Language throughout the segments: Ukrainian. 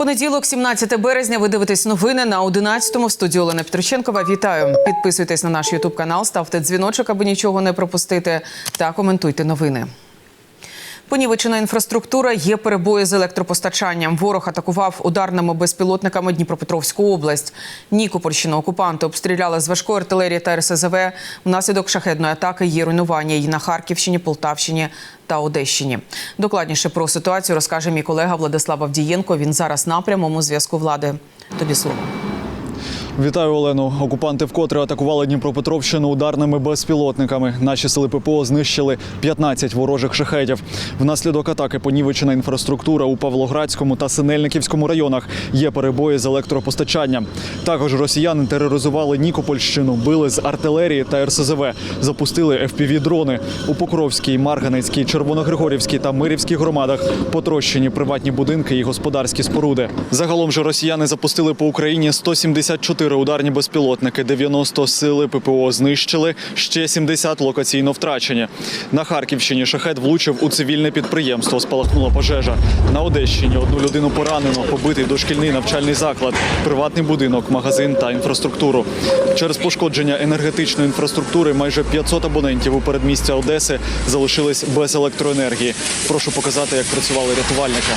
Понеділок, 17 березня. Ви дивитесь новини на 11-му. В студії Олена Петриченкова. Вітаю! Підписуйтесь на наш Ютуб канал, ставте дзвіночок, аби нічого не пропустити, та коментуйте новини. Понівечена інфраструктура є перебої з електропостачанням. Ворог атакував ударними безпілотниками Дніпропетровську область. Нікопольщину окупанти обстріляли з важкої артилерії та РСЗВ. Внаслідок шахедної атаки є руйнування і на Харківщині, Полтавщині та Одещині. Докладніше про ситуацію розкаже мій колега Владислав Авдієнко. Він зараз на прямому зв'язку влади. Тобі слово. Вітаю, Олену. Окупанти вкотре атакували Дніпропетровщину ударними безпілотниками. Наші сили ППО знищили 15 ворожих шахетів. Внаслідок атаки понівечена інфраструктура у Павлоградському та Синельниківському районах. Є перебої з електропостачанням. Також росіяни тероризували Нікопольщину, били з артилерії та РСЗВ. Запустили FPV-дрони. У Покровській, Марганецькій, Червоногригорівській та Мирівській громадах потрощені приватні будинки і господарські споруди. Загалом же росіяни запустили по Україні 174 ударні безпілотники, 90 сили ППО знищили, ще 70 локаційно втрачені. На Харківщині шахет влучив у цивільне підприємство. Спалахнула пожежа. На Одещині одну людину поранено, побитий дошкільний навчальний заклад, приватний будинок, магазин та інфраструктуру. Через пошкодження енергетичної інфраструктури майже 500 абонентів у передмістя Одеси залишились без електроенергії. Прошу показати, як працювали рятувальники.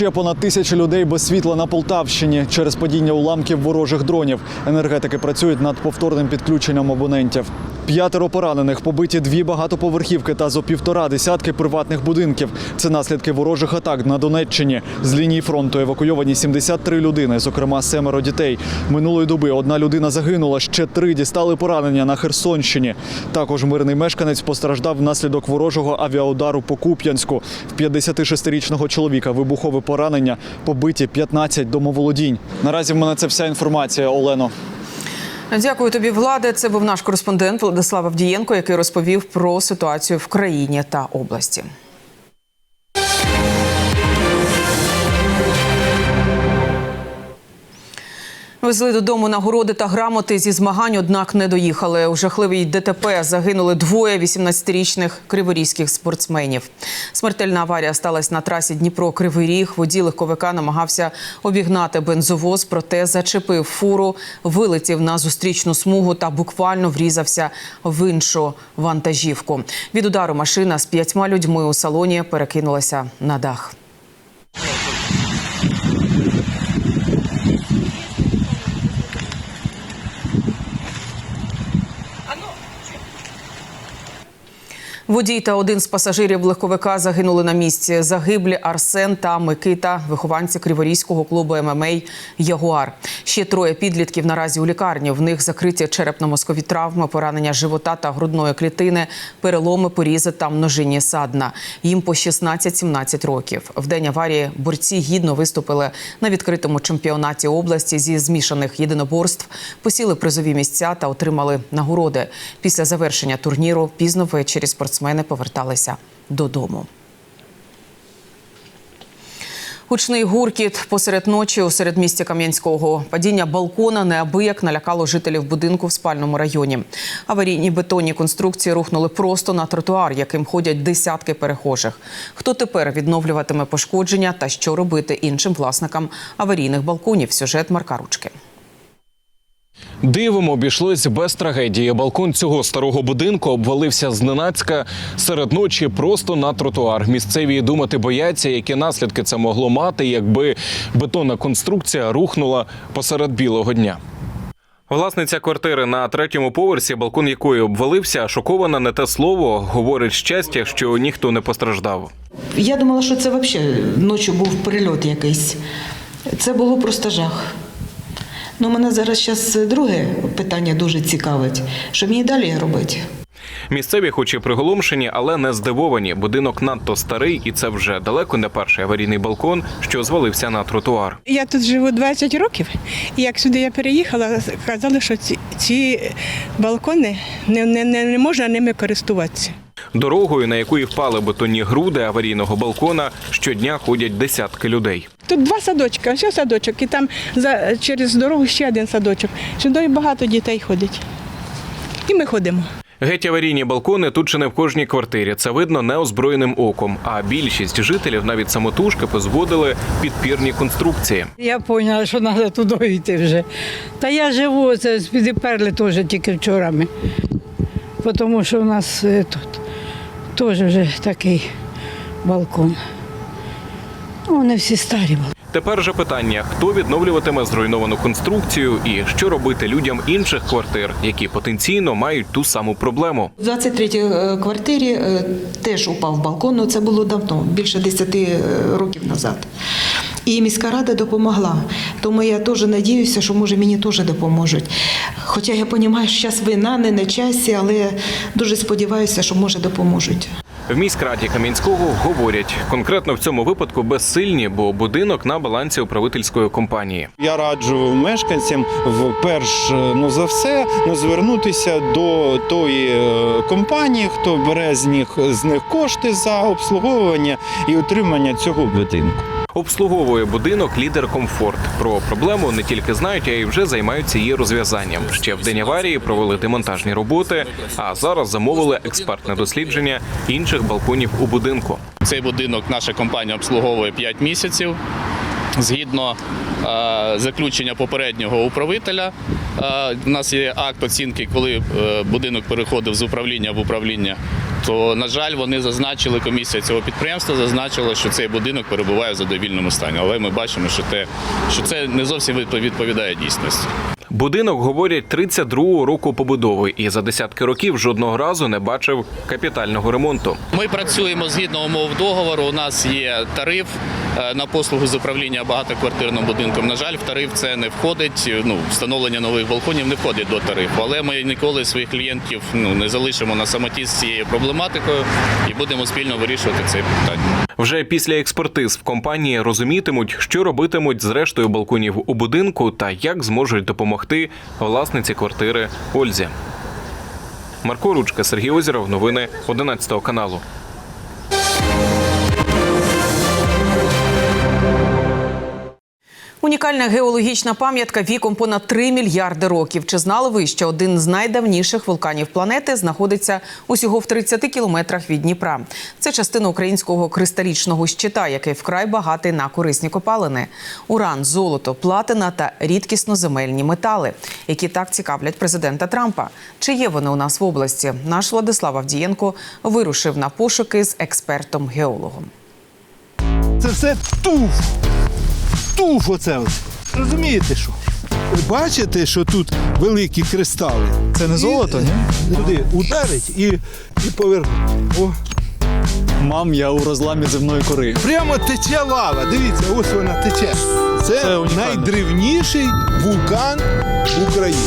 Ще понад тисячу людей без світла на Полтавщині через падіння уламків ворожих дронів. Енергетики працюють над повторним підключенням абонентів. П'ятеро поранених, побиті дві багатоповерхівки та зо півтора десятки приватних будинків. Це наслідки ворожих атак на Донеччині. З лінії фронту евакуйовані 73 людини, зокрема семеро дітей. Минулої доби одна людина загинула, ще три дістали поранення на Херсонщині. Також мирний мешканець постраждав внаслідок ворожого авіаудару по Куп'янську. В 56-річного чоловіка вибухове поранення, побиті 15 домоволодінь. Наразі в мене це вся інформація, Олено. Дякую тобі, влади. Це був наш кореспондент Владислав Авдієнко, який розповів про ситуацію в країні та області. Везли додому нагороди та грамоти зі змагань, однак не доїхали. У жахливій ДТП загинули двоє 18-річних криворізьких спортсменів. Смертельна аварія сталася на трасі Дніпро-Кривий Ріг. Водій легковика намагався обігнати бензовоз, проте зачепив фуру, вилетів на зустрічну смугу та буквально врізався в іншу вантажівку. Від удару машина з п'ятьма людьми у салоні перекинулася на дах. Водій та один з пасажирів легковика загинули на місці. Загиблі Арсен та Микита, вихованці Криворізького клубу ММА Ягуар. Ще троє підлітків наразі у лікарні. В них закриті черепно-мозкові травми, поранення живота та грудної клітини, переломи, порізи та множинні садна. Їм по 16-17 років. В день аварії борці гідно виступили на відкритому чемпіонаті області зі змішаних єдиноборств, посіли призові місця та отримали нагороди. Після завершення турніру пізно ввечері спортсмени поверталися додому. Гучний гуркіт посеред ночі у середмісті Кам'янського. Падіння балкона неабияк налякало жителів будинку в спальному районі. Аварійні бетонні конструкції рухнули просто на тротуар, яким ходять десятки перехожих. Хто тепер відновлюватиме пошкодження та що робити іншим власникам аварійних балконів? Сюжет Марка Ручки. Дивом обійшлось без трагедії. Балкон цього старого будинку обвалився зненацька серед ночі просто на тротуар. Місцеві думати бояться, які наслідки це могло мати, якби бетонна конструкція рухнула посеред білого дня. Власниця квартири на третьому поверсі, балкон якої обвалився, шокована не те слово, говорить щастя, що ніхто не постраждав. Я думала, що це взагалі ночі був прильот якийсь. Це було просто жах. Ну, мене зараз зараз друге питання дуже цікавить. Що мені далі робити? Місцеві, хоч і приголомшені, але не здивовані. Будинок надто старий, і це вже далеко не перший аварійний балкон, що звалився на тротуар. Я тут живу 20 років, і як сюди я переїхала, казали, що ці, ці балкони не, не, не, не можна ними користуватися. Дорогою, на яку і впали бетонні груди аварійного балкона, щодня ходять десятки людей. Тут два садочки, ось садочок, і там за, через дорогу ще один садочок. Сюди багато дітей ходить. І ми ходимо. Геть аварійні балкони тут чи не в кожній квартирі. Це видно неозброєним оком. А більшість жителів навіть самотужки позводили підпірні конструкції. Я поняла, що треба туди йти вже. Та я живу, це підіперли теж тільки вчора. Ми. Тому що в нас е, тут теж вже такий балкон. Вони всі старі були. Тепер же питання: хто відновлюватиме зруйновану конструкцію і що робити людям інших квартир, які потенційно мають ту саму проблему. В 23-й е, квартирі е, теж упав балкон, ну це було давно, більше 10 е, років назад. І міська рада допомогла. Тому я теж надіюся, що може мені теж допоможуть. Хоча я розумію, що зараз війна не на часі, але дуже сподіваюся, що може допоможуть. В міськраді Кам'янського говорять, конкретно в цьому випадку безсильні, бо будинок на балансі управительської компанії. Я раджу мешканцям вперш ну за все ну, звернутися до тої е, компанії, хто бере з них з них кошти за обслуговування і утримання цього будинку. Обслуговує будинок лідер комфорт. Про проблему не тільки знають, а й вже займаються її розв'язанням. Ще в день аварії провели демонтажні роботи, а зараз замовили експертне дослідження інших балконів у будинку. Цей будинок наша компанія обслуговує 5 місяців. Згідно е, заключення попереднього управителя, е, в нас є акт оцінки, коли е, будинок переходив з управління в управління. То, на жаль, вони зазначили, комісія цього підприємства зазначила, що цей будинок перебуває в задовільному стані. Але ми бачимо, що, те, що це не зовсім відпо- відповідає дійсності. Будинок говорять 32-го року побудови, і за десятки років жодного разу не бачив капітального ремонту. Ми працюємо згідно умов договору. У нас є тариф на послугу з управління багатоквартирним будинком. На жаль, в тариф це не входить. Ну, встановлення нових балконів не входить до тарифу. Але ми ніколи своїх клієнтів ну не залишимо на самоті з цією проблематикою і будемо спільно вирішувати це питання. Вже після експертиз в компанії розумітимуть, що робитимуть з рештою балконів у будинку та як зможуть допомогти власниці квартири Ользі. Марко Ручка, Сергій Озіров. Новини 11 каналу. Унікальна геологічна пам'ятка віком понад 3 мільярди років. Чи знали ви, що один з найдавніших вулканів планети знаходиться усього в 30 кілометрах від Дніпра? Це частина українського кристалічного щита, який вкрай багатий на корисні копалини: уран, золото, платина та рідкісноземельні метали, які так цікавлять президента Трампа. Чи є вони у нас в області? Наш Владислав Авдієнко вирушив на пошуки з експертом-геологом. Це все туф. Туф оце. ось. Розумієте що? Ви Бачите, що тут великі кристали? Це не золото, ні? Туди ударить і, і повернуть. О, Мам, я у розламі земної кори. прямо тече лава. Дивіться, ось вона тече. Це, Це найдревніший вулкан України.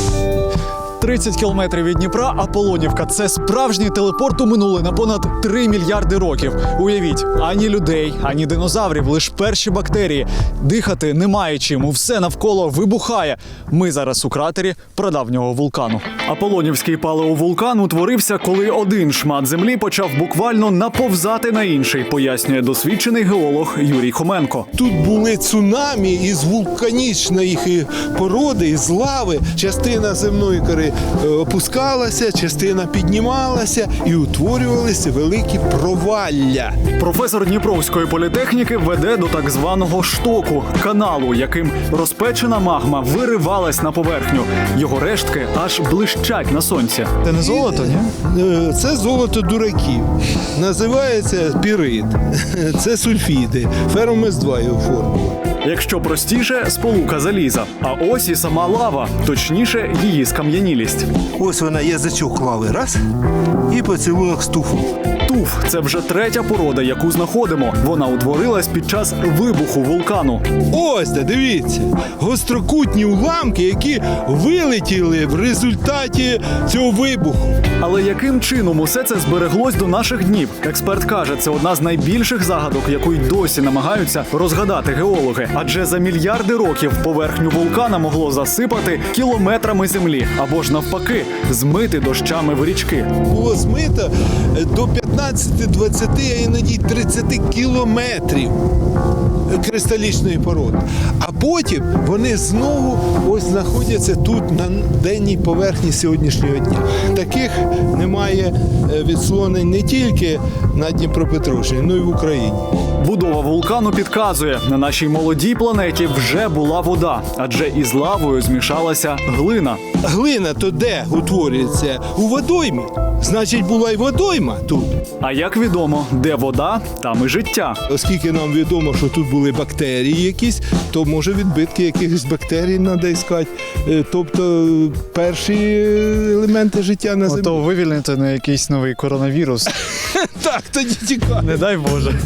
30 кілометрів від Дніпра, Аполонівка це справжній телепорт у минуле на понад 3 мільярди років. Уявіть, ані людей, ані динозаврів, лише перші бактерії. Дихати немає чим, все навколо вибухає. Ми зараз у кратері прадавнього вулкану. Аполонівський палеовулкан утворився, коли один шмат землі почав буквально наповзати на інший, пояснює досвідчений геолог Юрій Хоменко. Тут були цунамі із вулканічної породи, із лави. Частина земної кори опускалася, частина піднімалася і утворювалися великі провалля. Професор Дніпровської політехніки веде до так званого штоку каналу, яким розпечена магма виривалась на поверхню. Його рештки аж блищать на сонці. Це не золото, ні? Е, Це золото дураків. Називається пірит. Це сульфіди. Ферромес 2 його формула. Якщо простіше, сполука заліза. А ось і сама лава, точніше, її скам'янілість. Ось вона язичок клави Раз. І поцілунок з туфом. Туф це вже третя порода, яку знаходимо. Вона утворилась під час вибуху вулкану. Ось де, дивіться. Гострокутні уламки, які вилетіли в результаті цього вибуху. Але яким чином усе це збереглось до наших днів? Експерт каже, це одна з найбільших загадок, яку й досі намагаються розгадати геологи. Адже за мільярди років поверхню вулкана могло засипати кілометрами землі або ж навпаки змити дощами в річки. Було змито до 15, 20, а іноді 30 кілометрів кристалічної породи. А потім вони знову ось знаходяться тут на денній поверхні сьогоднішнього дня. Таких немає е, відслонень не тільки на Дніпропетровщині, але й в Україні. Будова вулкану підказує, на нашій молодій планеті вже була вода, адже із лавою змішалася глина. Глина то де утворюється? У водоймі. Значить, була й водойма тут. А як відомо, де вода, там і життя. Оскільки нам відомо, що тут були бактерії якісь, то може відбитки якихось бактерій треба іскати. Е, Тобто е, перші елементи життя на землі. вивільнити на якийсь новий коронавірус. Так, тоді тікай. Не дай Боже.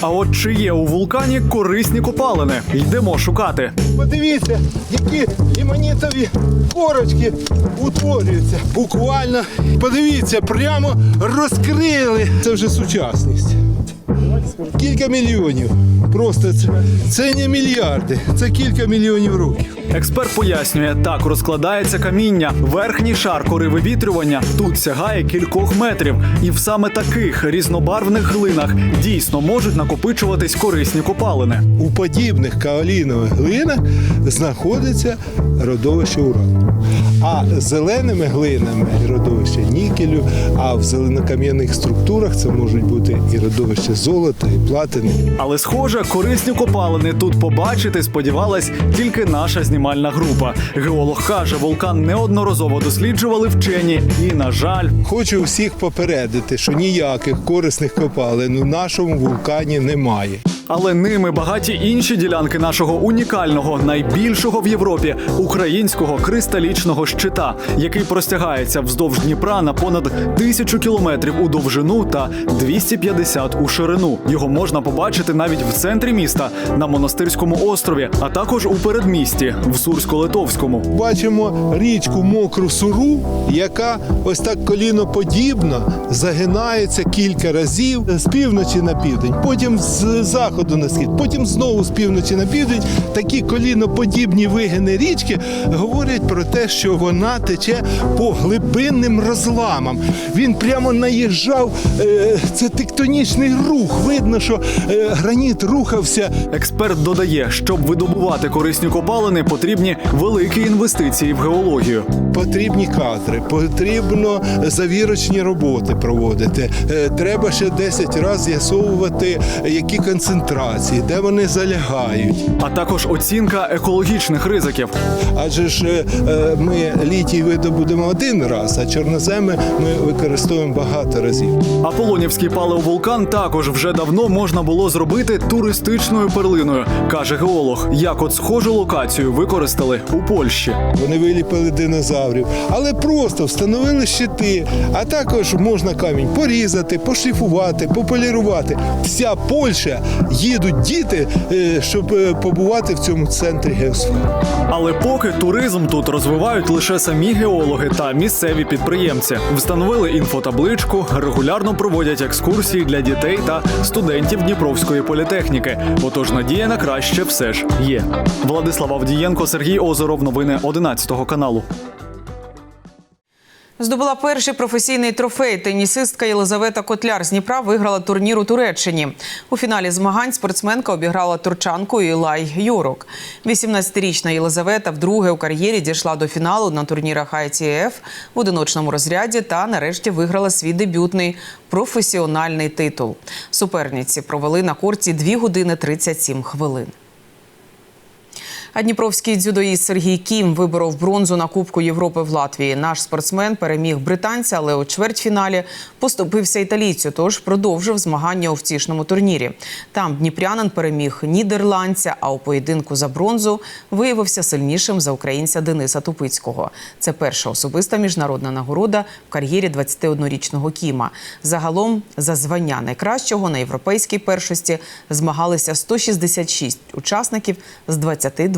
А от чи є у вулкані корисні копалини? Йдемо шукати. Подивіться, які іманітові корочки утворюються. Буквально, подивіться, прямо розкрили. Це вже сучасність. Кілька мільйонів. Просто це, це не мільярди, це кілька мільйонів років. Експерт пояснює, так розкладається каміння. Верхній шар кори вивітрювання тут сягає кількох метрів. І в саме таких різнобарвних глинах дійсно можуть накопичуватись корисні копалини. У подібних каолінових глинах знаходиться родовище урану. А зеленими глинами родовище нікелю, а в зеленокам'яних структурах це можуть бути і родовище золота, і платини. Але схоже, корисні копалини тут побачити сподівалась тільки наша знімальна група. Геолог каже, вулкан неодноразово досліджували вчені, і на жаль, Хочу всіх попередити, що ніяких корисних копалин у нашому вулкані немає. Але ними багаті інші ділянки нашого унікального, найбільшого в Європі українського кристалічного щита, який простягається вздовж Дніпра на понад тисячу кілометрів у довжину та 250 у ширину. Його можна побачити навіть в центрі міста на монастирському острові, а також у передмісті в Сурсько-Литовському. Бачимо річку мокру суру, яка ось так коліноподібно загинається кілька разів з півночі на південь, потім з заходу на схід, потім знову з півночі на південь. Такі коліноподібні вигини річки говорять про те, що вона тече по глибинним розламам. Він прямо наїжджав. е, Це тектонічний рух. Видно, що е, граніт рухався Експерт додає, щоб видобувати корисні копалини, потрібні великі інвестиції в геологію. Потрібні кадри, потрібно завірочні роботи проводити. Е, Треба ще 10 разів з'ясовувати, які концентрації, де вони залягають. А також оцінка екологічних ризиків. Адже ж е, ми літій видобудемо один раз, а чорноземи ми використовуємо багато разів. Аполонівський палеовулкан також вже давно можна було зробити туристичною перлиною, каже геолог. Як от схожу локацію використали у Польщі. Вони виліпили динозаврів, але просто встановили щити. А також можна камінь порізати, пошліфувати, пополірувати. Вся Польща їдуть діти, е, щоб е, побувати в цьому центрі геосфери. Але поки туризм тут розвивають лише самі геологи та місцеві підприємці. Встановили інфотабличку, регулярно проводять екскурсії для дітей та студентів Дніпровської політехніки. Отож, надія на краще все ж є. Владислав Авдієнко, Сергій Озеров. Новини 11 каналу. Здобула перший професійний трофей. Тенісистка Єлизавета Котляр з Дніпра виграла турнір у Туреччині. У фіналі змагань спортсменка обіграла турчанку Ілай Юрок. 18-річна Єлизавета вдруге у кар'єрі дійшла до фіналу на турнірах ITF в одиночному розряді та нарешті виграла свій дебютний професіональний титул. Суперниці провели на корті 2 години 37 хвилин. А дніпровський дзюдоїст Сергій Кім виборов бронзу на Кубку Європи в Латвії. Наш спортсмен переміг британця, але у чвертьфіналі поступився італійцю, тож продовжив змагання у втішному турнірі. Там дніпрянин переміг нідерландця, а у поєдинку за бронзу виявився сильнішим за українця Дениса Тупицького. Це перша особиста міжнародна нагорода в кар'єрі 21-річного Кіма. Загалом за звання найкращого на європейській першості змагалися 166 учасників з 22